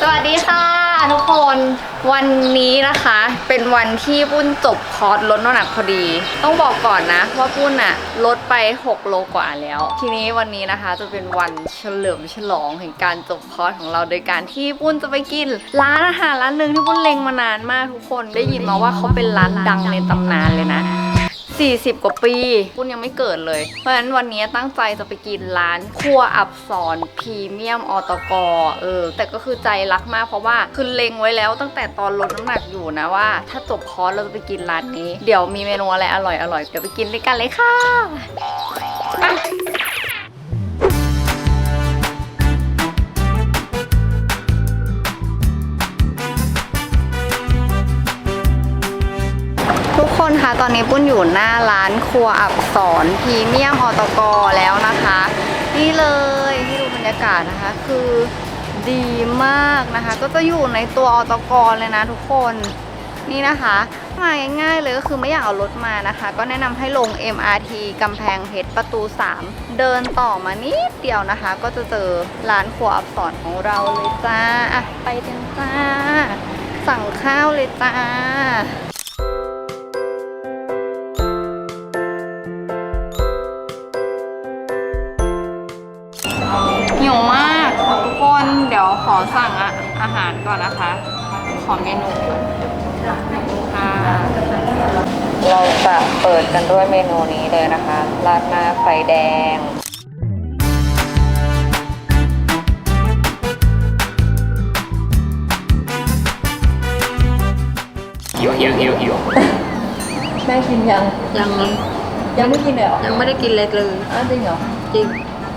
สวัสดีค่ะทุกคนวันนี้นะคะเป็นวันที่ปุ้นจบคอร์สลดน้ำหนักพอดี ต้องบอกก่อนนะว่าปุ้นอะลดไป 6 โลกว่าแล้ว ทีนี้วันนี้นะคะจะเป็นวันเฉลิมฉลองแห่งการจบคอร์สของเราโดยการที่ปุ้นจะไปกิน ร้านอาหารร้านหนึ่งที่ปุ้นเล็งมานานมากทุกคนได้ยินมาว่าเขาเป็นร้านดังในตำนานเลยนะ 40 กว่าปีปุ้นยังไม่เกิดเลย เพราะฉะนั้นวันนี้ตั้งใจจะไปกินร้านครัวอับสอนพรีเมียมออตกเออ แต่ก็คือใจรักมากเพราะว่าคือเล็งไว้แล้วตั้งแต่ตอนลดน้ำหนักอยู่นะว่า ถ้าจบคอร์สเราจะไปกินร้านนี้ เดี๋ยวมีเมนูอะไรอร่อยอร่อยๆเดี๋ยวไปกินด้วยกันเลยค่ะ ตอนนี้ปุ้นอยู่หน้าร้านครัวอับสอนพรีเมียมอตกแล้วนะคะ นี่เลยที่ดูบรรยากาศนะคะ คือดีมากนะคะ ก็จะอยู่ในตัวอตกเลยนะทุกคนนี่นะคะมาง่ายๆเลยก็คือไม่อยากเอารถมานะคะ ก็แนะนำให้ลง MRT กำแพงเพชรประตู 3 เดินต่อมานิดเดียวนะคะ ก็จะเจอร้านครัวอับสอนของเราเลยจ้าอะไปกันจ้า สั่งข้าวเลยจ้าาหารก่อนนะคะ ขอเมนูก่อนค่ะเราจะเปิดกันด้วยเมนูนี้เลยนะคะราดหน้าไฟแดงหิวหิวหิวหิวแม่กินยังยังยังไม่กินเลยเหรอยังไม่ได้กินเลยเลยอ้าวจริงเหรอจริง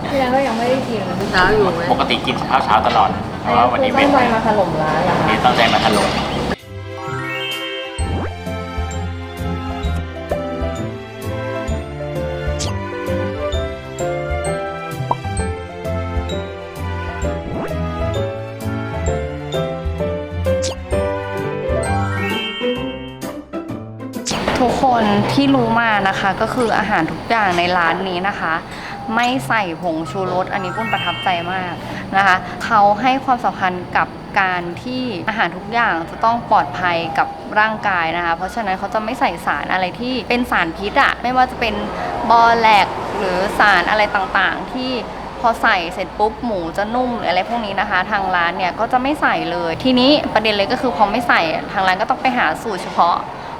พี่นันก็ยังไม่ได้กินเช้าอยู่ไหมปกติกินข้าวเช้าตลอด แต่ว่าวันนี้ต้ไม่องไปมาถล่มร้านเหรอวันคะ นี้ตั้งใจมาถล่มทุกคนที่รู้มานะคะก็คืออาหารทุกอย่างในร้านนี้นะคะ ไม่ใส่ผงชูรสอันนี้ปุ้นประทับใจมากนะคะเขาให้ความสำคัญกับการที่อาหารทุกอย่างจะต้องปลอดภัยกับร่างกายนะคะ เพราะฉะนั้นเขาจะไม่ใส่สารอะไรที่เป็นสารพิษอะไม่ว่าจะเป็นบอแลกหรือสารอะไรต่างๆ ที่พอใส่เสร็จปุ๊บหมูจะนุ่มหรืออะไรพวกนี้นะคะ ทางร้านเนี่ยก็จะไม่ใส่เลย ทีนี้ประเด็นเลยก็คือพอไม่ใส่ทางร้านก็ต้องไปหาสูตรเฉพาะ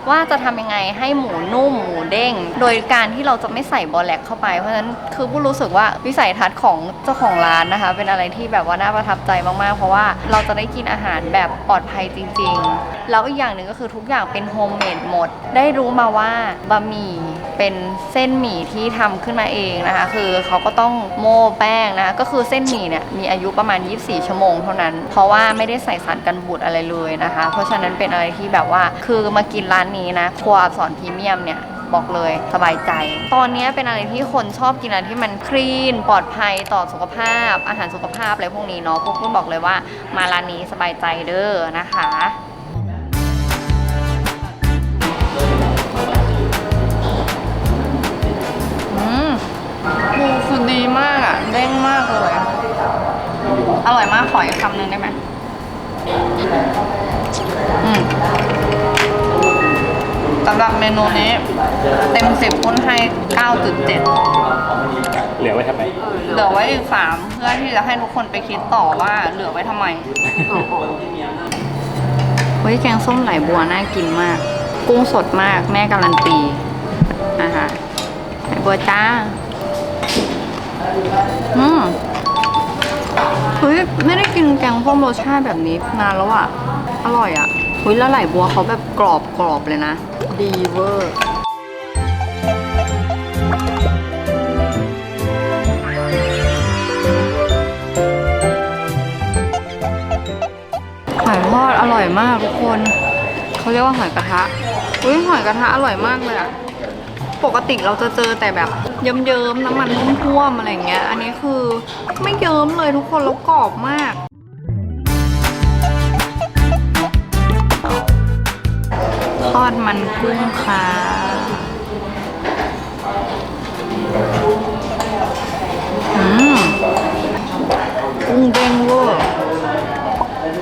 ว่าจะทำยังไงให้หมูนุ่มหมูเด้ง โดยการที่เราจะไม่ใส่บอแลกเข้าไป เพราะฉะนั้นคือผู้รู้สึกว่าวิสัยทัศน์ของเจ้าของร้านนะคะ เป็นอะไรที่แบบว่าน่าประทับใจมากๆ เพราะว่าเราจะได้กินอาหารแบบปลอดภัยจริง ๆ แล้วอีกอย่างหนึ่งก็คือทุกอย่างเป็นโฮมเมดหมด ได้รู้มาว่าบะหมี่ เป็นเส้นหมี่ที่ทำขึ้นมาเองนะคะ คือเขาก็ต้องโม่แป้งนะคะก็คือเส้นหมี่เนี่ยมีอายุประมาณ 24 ชั่วโมงเท่านั้น เพราะว่าไม่ได้ใส่สารกันบูดอะไรเลยนะคะ เพราะฉะนั้นเป็นอะไรที่แบบว่าคือมากินร้านนี้นะครัวอับสอนพรีเมียมเนี่ยบอกเลยสบายใจ ตอนนี้เป็นอะไรที่คนชอบกินอะไรที่มันคลีน ปลอดภัยต่อสุขภาพ อาหารสุขภาพอะไรพวกนี้เนาะพวกคุณบอกเลยว่ามาร้านนี้สบายใจเด้อนะคะ อร่อยมาก ขออีกคำหนึ่งได้ไหมอืมสำหรับเมนูนี้ เต็มสิบคุณให้ 9.7 เหลือไว้ทำไม เหลือไว้อีกสามเพื่อที่จะให้ทุกคนไปคิดต่อว่าเหลือไว้ทำไมเฮ้ยแกงส้มไหลบัวน่ากินมาก กุ้งสดมากแม่การันตีนะคะไหลบัวจ้า อืม เฮ้ยไม่ได้กินแกงส้มรสชาติแบบนี้นานแล้วอะ อร่อยอะเฮ้ยแล้วไหลบัวเขาแบบกรอบกรอบเลยนะ ดีเวอร์หอยทอดอร่อยมากทุกคน เขาเรียกว่าหอยกระทะอุ้ยหอยกระทะอร่อยมากเลยอะ ปกติเราจะเจอแต่แบบเยิ้มๆน้ำมันท่วมๆอะไรอย่างเงี้ย อันนี้คือไม่เยิ้มเลยทุกคนแล้วกรอบมาก ทอดมันกุ้งค่ะอืมกุ้งเด้งเวอร์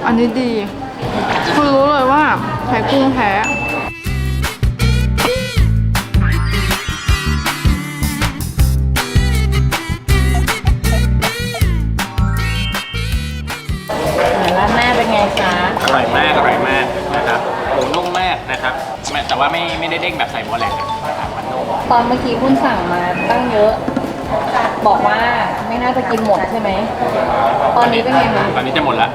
อันนี้ดีคือรู้เลยว่าใช้กุ้งแท้ ตอนเมื่อกี้คุณสั่งมาตั้งเยอะ บอกว่าไม่น่าจะกินหมดใช่ไหม ตอนนี้เป็นไงคะตอนนี้จะหมดละ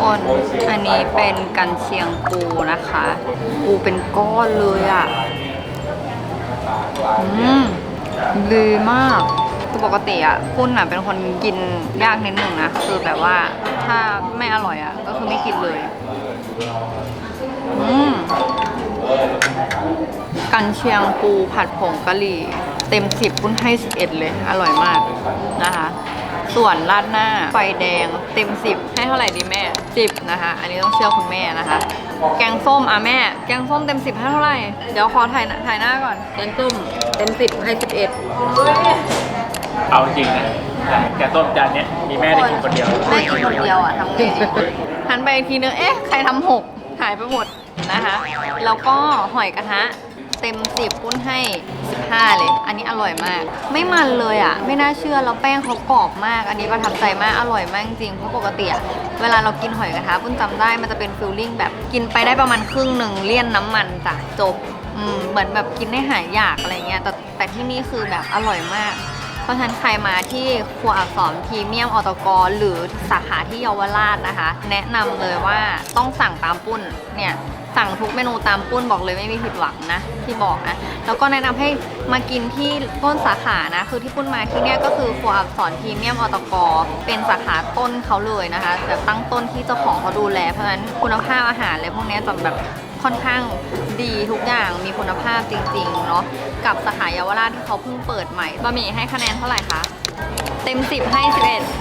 คนอันนี้เป็นกันเชียงปูนะคะ ปูเป็นก้อนเลยอะ อืมดีมาก คือปกติอะคุณอะเป็นคนกินยากนิดหนึ่งนะคือแบบว่าถ้าไม่อร่อยอะ ก็คือไม่กินเลยอืมกันเชียงปูผัดผงกะหรี่ เต็มสิบปุ้นให้สิบเอ็ดเลย อร่อยมากนะคะ ส่วนราดหน้าไฟแดงเต็มสิบให้เท่าไหร่ดีแม่สิบนะคะ อันนี้ต้องเชื่อคุณแม่นะคะ แกงส้มอะแม่ แกงส้มเต็มสิบให้เท่าไหร่ เดี๋ยวขอถ่ายถ่ายหน้าก่อน แกงส้มเต็มสิบให้สิบเอ็ด เอาจริงนะแกต้มจานเนี้ยมีแม่ได้กินคนเดียว แม่กินคนเดียวอะทำไงดีหันไปอีกทีนึง เอ๊ะ ใครทำหกหายไปหมดนะคะ แล้วก็หอยกระทะ เต็มสิบปุ้นให้ 15 เลย อันนี้อร่อยมาก ไม่มันเลยอะ ไม่น่าเชื่อ แล้วแป้งเขากรอบมาก อันนี้ประทับใจมาก อร่อยมากจริง เพราะปกติอะเวลาเรากินหอยกระทะปุ้นจำได้ มันจะเป็นฟิลลิ่งแบบกินไปได้ประมาณครึ่งหนึ่งเลี่ยนน้ำมันจ้ะจบ อืม เหมือนแบบกินได้หายอยากอะไรเงี้ย แต่แต่ที่นี่คือแบบอร่อยมาก เพราะฉะนั้นใครมาที่ครัวอักษรพรีเมียมอตกหรือสาขาที่เยาวราชนะคะ แนะนำเลยว่าต้องสั่งตามปุ้นเนี่ยสั่งทุกเมนูตามปุ้นบอกเลยไม่มีผิดหวังนะที่บอกนะแล้วก็แนะนำให้มากินที่ต้นสาขานะคือที่ปุ้นมาที่เนี่ยก็คือครัวอักษรพรีเมียมอตกเป็นสาขาต้นเขาเลยนะคะแบบตั้งต้นที่เจ้าของเขาดูแลเพราะฉะนั้นคุณภาพอาหารอะไรพวกนี้จะแบบ ค่อนข้างดีทุกอย่างมีคุณภาพจริงๆเนาะกับสาขาเยาวราชที่เขาเพิ่งเปิดใหม่บะหมี่ให้คะแนนเท่าไหร่คะเต็ม 10 ให้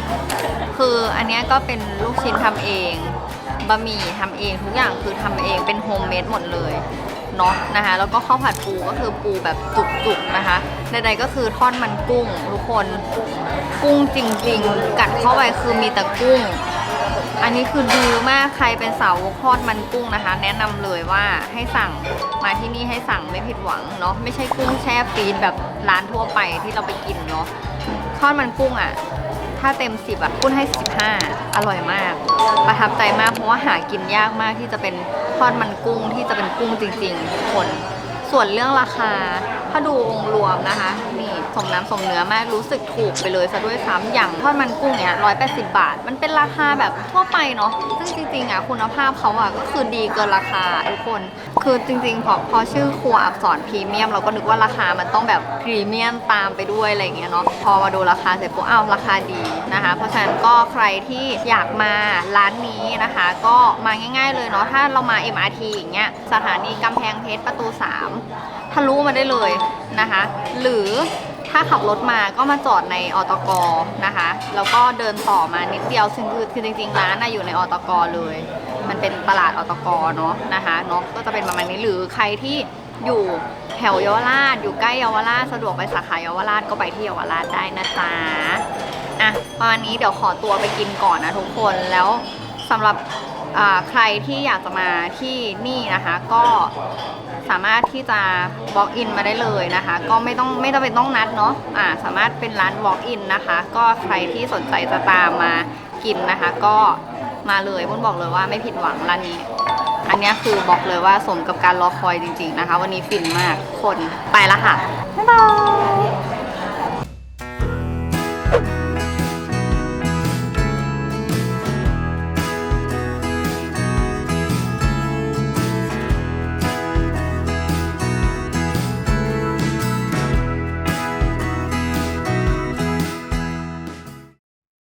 11 คืออันนี้ก็เป็นลูกชิ้นทำเองบะหมี่ทำเองทุกอย่างคือทำเองเป็นโฮมเมดหมดเลยเนาะนะคะแล้วก็ข้าวผัดปูก็คือปูแบบจุกๆนะคะใดๆก็คือทอดมันกุ้งทุกคนกุ้งจริง ๆ กัดเข้าไปคือมีแต่กุ้ง อันนี้คือดีมากใครเป็นสาวกทอดมันกุ้งนะคะ แนะนำเลยว่าให้สั่งมาที่นี่ให้สั่งไม่ผิดหวังเนาะไม่ใช่กุ้งแช่ฟรีซแบบร้านทั่วไปที่เราไปกินเนาะทอดมันกุ้งอะ่ะถ้าเต็ม 10อะกุ้งให้ 15 อร่อยมาก ประทับใจมากเพราะว่าหากินยากมากที่จะเป็นทอดมันกุ้งที่จะเป็นกุ้งจริงๆทุกคนส่วนเรื่องราคาถ้าดูองค์รวมนะคะ สมน้ำสมเนื้อมากรู้สึกถูกไปเลยซะด้วยซ้ำอย่างทอดมันกุ้งเนี่ยร้อยแปดสิบาท มันเป็นราคาแบบทั่วไปเนาะซึ่งจริงๆอะคุณภาพเขาอะก็คือดีเกินราคาทุกคน คือจริงๆพอพอชื่อครัวอักษรพรีเมียม เราก็นึกว่าราคามันต้องแบบพรีเมียมตามไปด้วยอะไรเงี้ยเนาะพอมาดูราคาเสร็จปุ๊บอ้าวราคาดีนะคะ เพราะฉะนั้นก็ใครที่อยากมาร้านนี้นะคะ ก็มาง่าย ๆ เลยเนาะถ้าเรามา MRT อย่างเงี้ยสถานีกำแพงเพชรประตู 3 ทะลุมาได้เลยนะคะ หรือ ถ้าขับรถมาก็มาจอดในอตกนะคะ แล้วก็เดินต่อมานิดเดียวซึ่งคือคือจริงๆร้านน่ะอยู่ในอตกเลย มันเป็นตลาดอตกเนาะนะคะเนาะก็จะเป็นประมาณนี้หรือใครที่อยู่แถวเยาวราชอยู่ใกล้เยาวราชสะดวกไปสาขาเยาวราชก็ไปที่เยาวราชได้นะจ๊ะอะประมาณนี้เดี๋ยวขอตัวไปกินก่อนนะทุกคนแล้วสำหรับใครที่อยากจะมาที่นี่นะคะ ก็ สามารถที่จะ walk in มาได้เลยนะคะ ก็ไม่ต้องไม่จำเป็นต้องนัดเนาะอ่าสามารถเป็นร้าน walk in นะคะ ก็ใครที่สนใจจะตามมากินนะคะ ก็มาเลยบุญบอกเลยว่าไม่ผิดหวังร้านนี้ อันนี้คือบอกเลยว่าสมกับการรอคอยจริง ๆนะคะ วันนี้ฟินมากคนไปละค่ะบ๊ายบาย